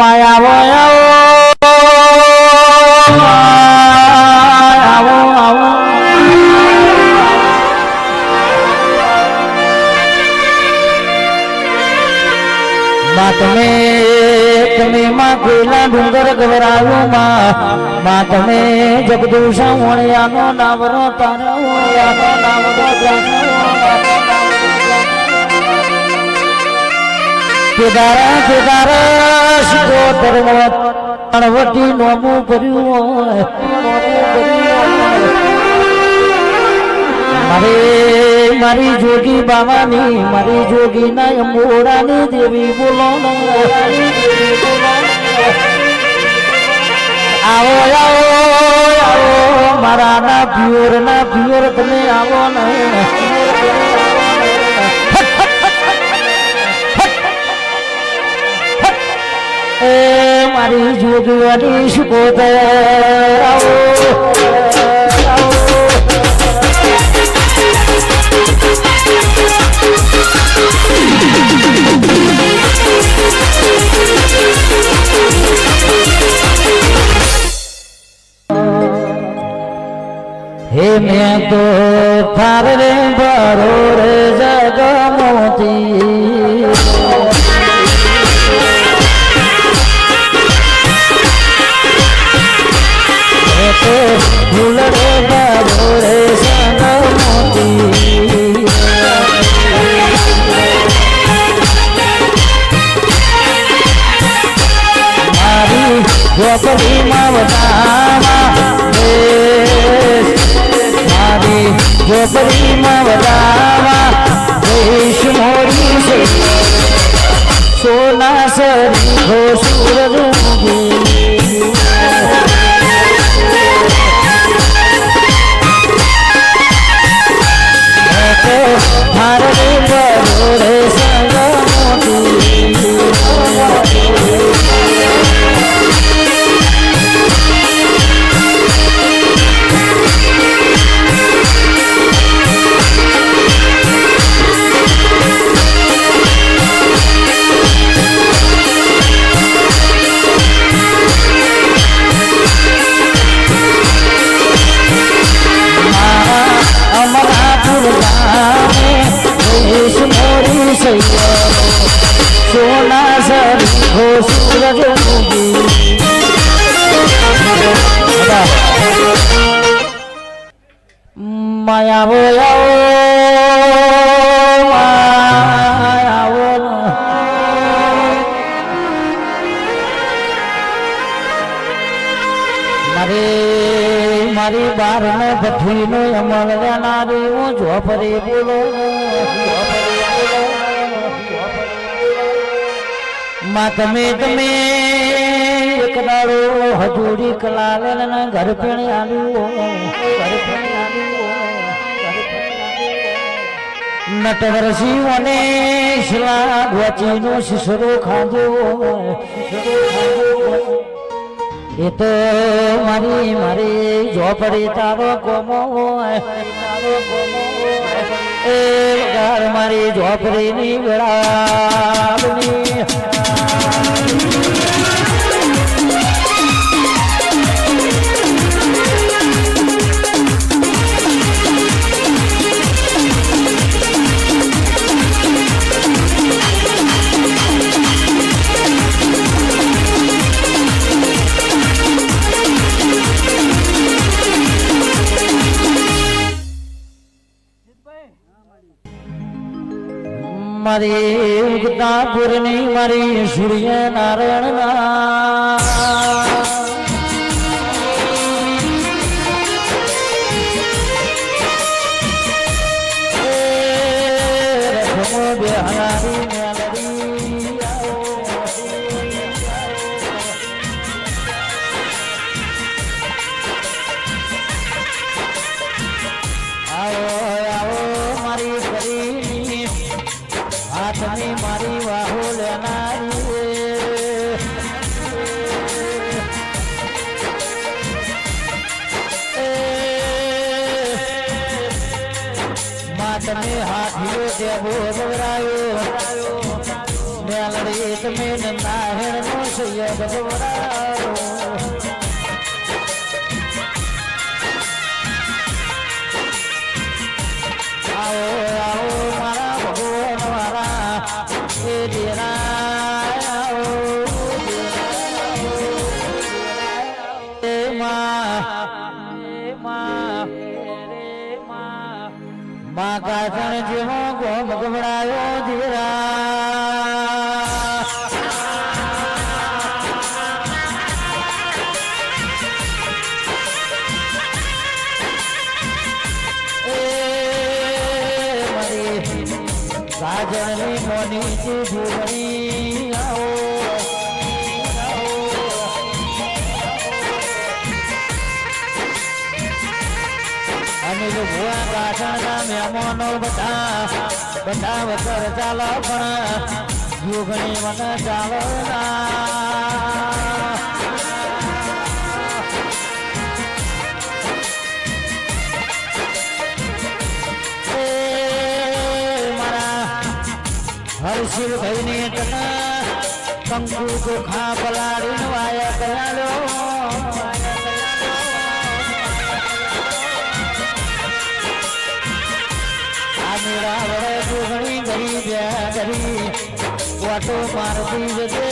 માયા આવો આવો માં તમે તમે માં કોઈલા ડુંગર ગવરાયો માં માં તમે જગદુષા વણિયાનો નાવરો તારો વણિયાનો નાવરો કેદારા કેદારા શિવો અણવટી નોમું ભર્યું હોય. મારે મારી જોગી બાવાની, મારી જોગી ના મોડાની દેવી બોલો આવો આવો આવો મારા ના પ્યોર ના પ્યોર તમે આવો ને. એ મારી જોગવાની શિકોતર હે મેં તો થાર રે ભરો માયા બોલાવો મારે, મારી બાર ને ભઠ્ઠી નો અમલ લેનારી હું જોફરી બોલો, માં તમે તમે એક દાડો હજુરી કલા લેને ઘર પેણે આવ્યું. ઘર નટવર શિવને શિલા ગોચીનો શિશરો ખાધો એ તો મારી મારી ઝોપડી તારો કોમો એ મારી ઝોપડીની વેળાની મારી ઉગતા પૂરની મારી સૂર્ય નારાયણ મેલડીમાં તમે હાથીઓ જેવો ભવરાયો મેલડી તમે નારાયણ નો સૈયદ ભવરાયો. આજની મોની જીભી આવો. જો ભૂવા કાઠાના મહેમાનો બધા બધા વગર ચાલો પણ યુગણી મને ચાલો ના. સુશીલ ભાઈ ને કના કંકુ ગોખા પલાડી વાયા કયાલો મેળા વડે ગોગણી ગરી ગયા ગરી, વાટો મારતી જશે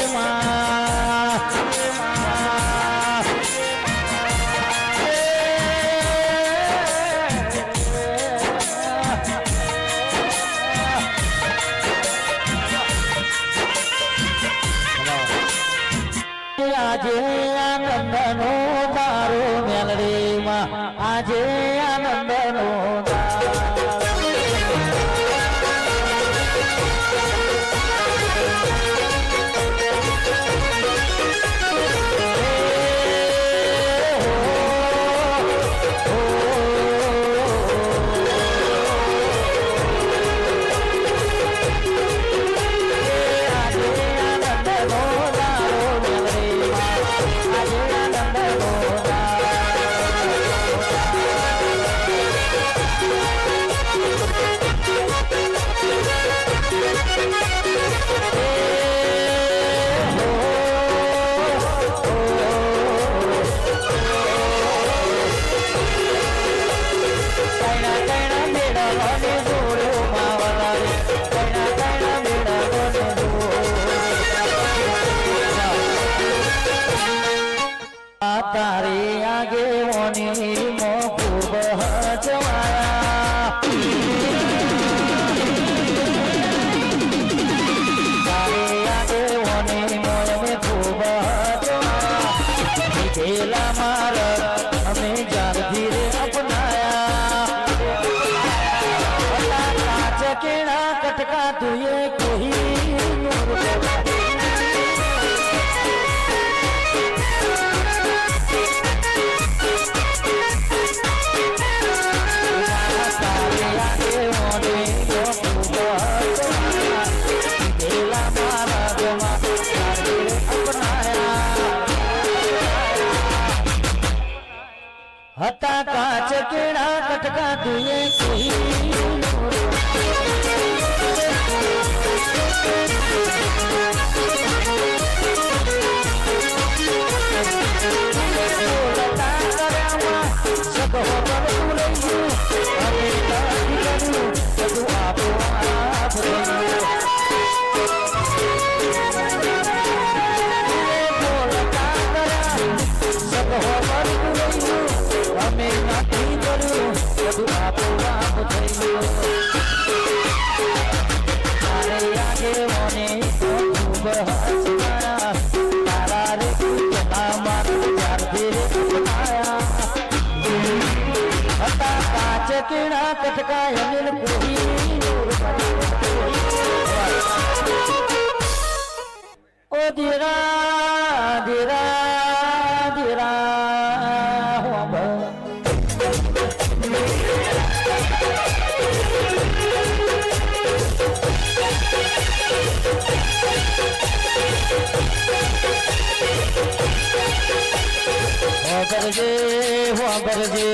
અટકા તું એ કહી करजे हो बरजे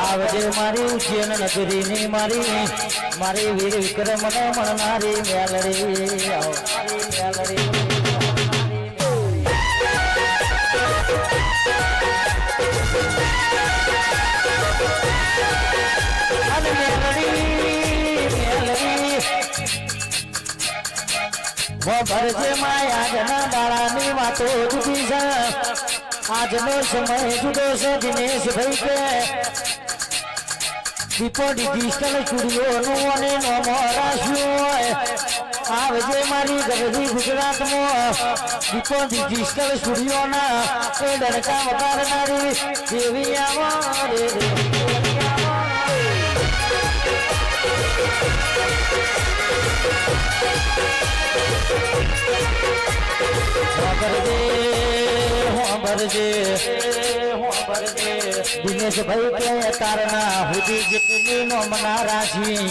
आवजे मारी, उज्जैन नगरी नी मारी। मारी वीर विक्रम ने मन मारी मेलरी आओ। मेलरी वो भर से माया जना बारा नी वातो दुखी जा આજનો સમય જુદો છે, દિનેશ ભાઈ કે. દીપો ડિજિટલ સ્ટુડિયોનું અને નોમો રાખ્યું આવજે મારી ગરવી ગુજરાતમાં. દીપો ડિજિટલ સ્ટુડિયોના એ ડણકા વગાડનારી દેવી આવો રે. સાંભળજે. દિનેશભાઈ કે તારના હુદી જેટલી નોમના રાખી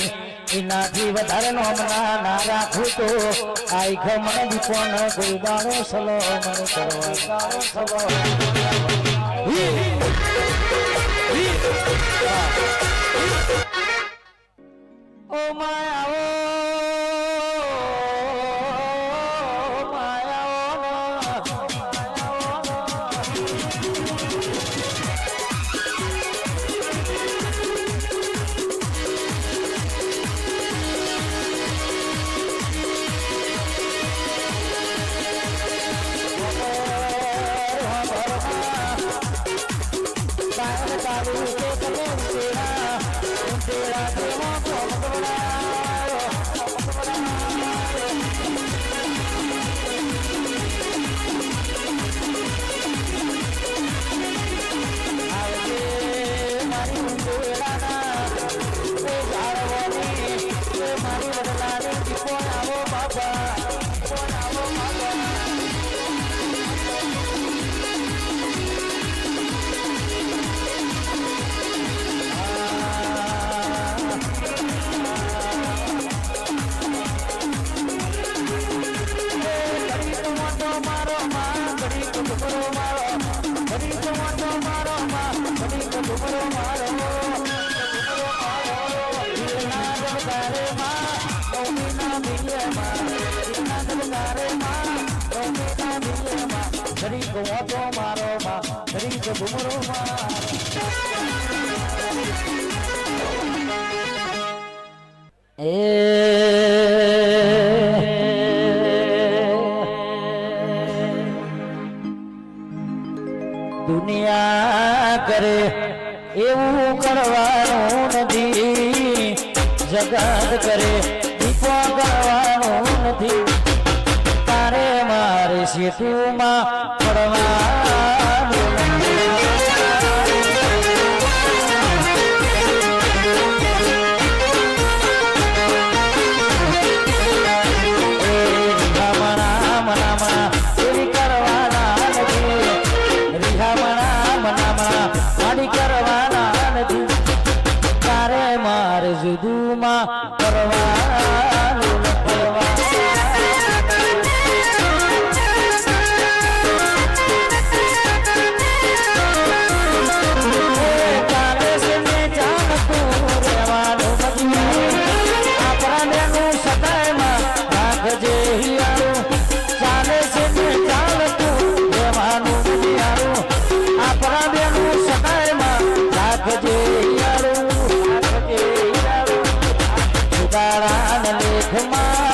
એનાથી વધારે નો મના ના રાખું તો આઈ ઘ મને દીપણ ગુરદારો સલો મને કરવા સલો. ઓ માયા મારી વડલાની દીપો આવો? દુનિયા કરે એવું કરવાનું નથી જગત કરે દીપો કરવાનું નથી. તારે મારે સેતુમાં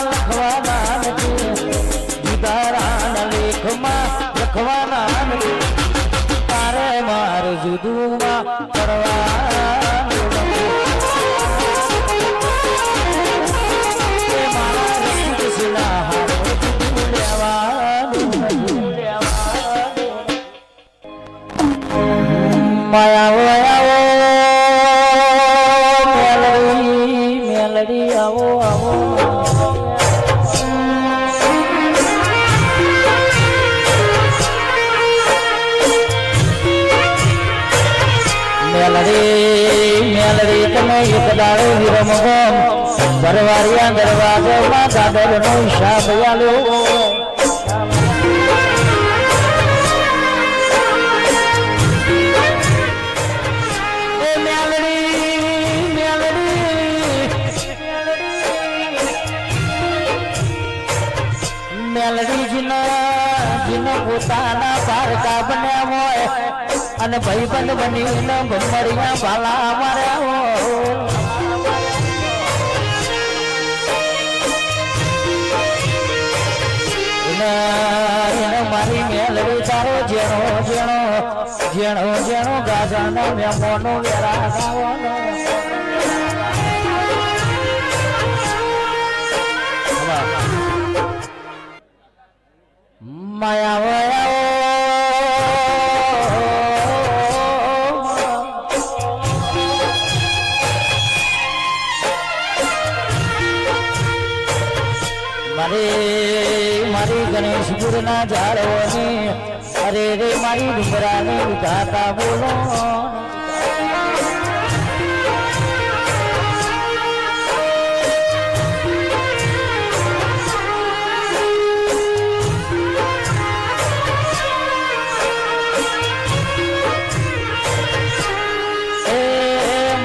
લખવાના નથી સુધારાના લેખમાં લખવાના નથી તારે મારે જુદુમાં. માયા એક દાડો વિરમ દરવાજો માં દરવાજામાં દાદરનો હિસાબ જીનો પોતાના પારકા બન્યા હોય અને ભાઈબંધ બની ભમરિયા ભાલા માર્યા હોય. જેણો જેણો ગાજાનો મેમોનો વેરા ગાવાનો માયા વયા મારે મારી ગણેશપુરના ઝાડવાની અરે રે મારી ડુંગરાની વિધાતા બોલો.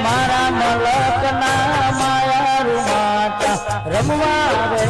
મારા મલકના માયા રૂમાટા રમવા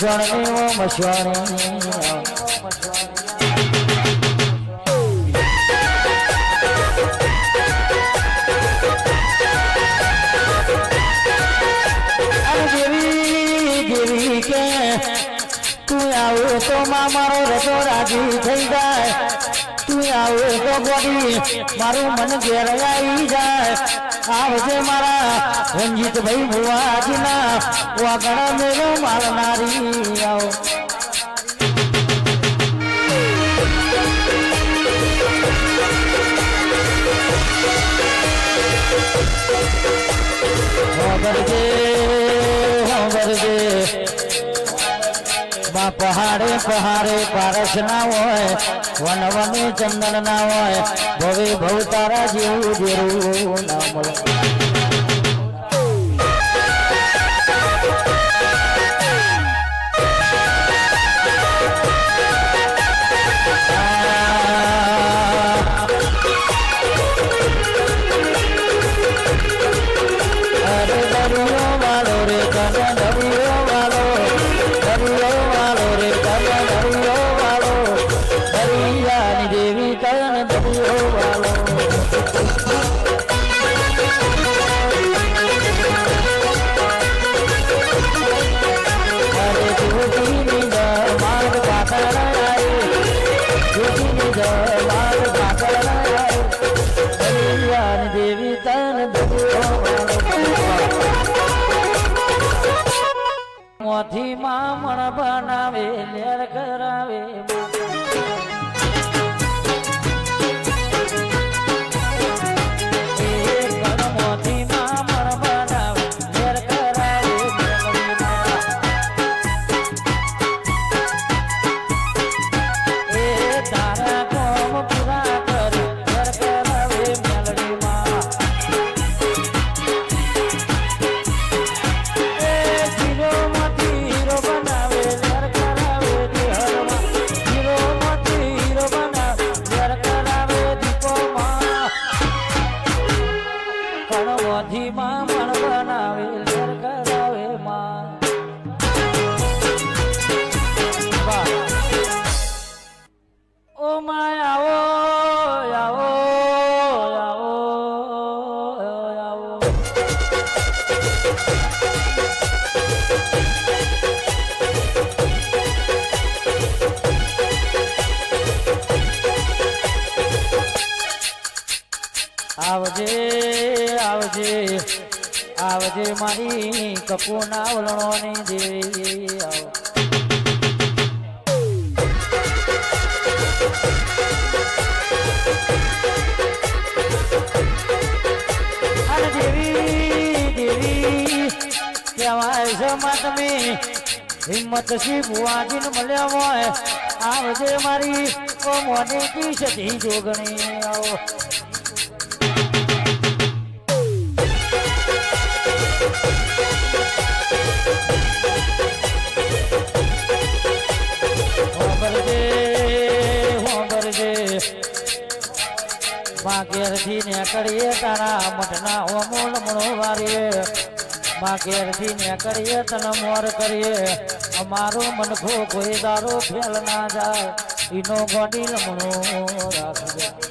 મસણની ઓ તું આવો તો મારો રજો રાજી થઈ જાય. તું આવો તો ગોડી, મારું મન ઘેર જાય. આવજે મારા રંજીતભાઈ ભુવાજીના. વાગણ મેળો મારનારી આવો. હોગરજે હોગરજે. માં પહાડે પહાડે પારસ ના હોય વન વને ચંદન ના હોય, ભવે ભવ તારા જેવું જેવું ના દેવી તને મોથી મામણ બનાવે લેર કરાવે આવજે આવજે આવજે મારી કપૂના વલણોની દેવી, આવ. કહેવાય છે માં તમે, હિંમત સી ભુવાજીને મળ્યા હોય, આવજે મારી ઓ કી સતી જોગણી, આવો. હોંભરજે હોંભરજે માં તારા મઠના ઓમોલ મણો વારીએ માં ઘેરથી નીકળીએ તને કરીએ. અમારું મનખો કોઈ દારો ફેલ ના જાય. ઈનો ગોડી લમણો રાખજે.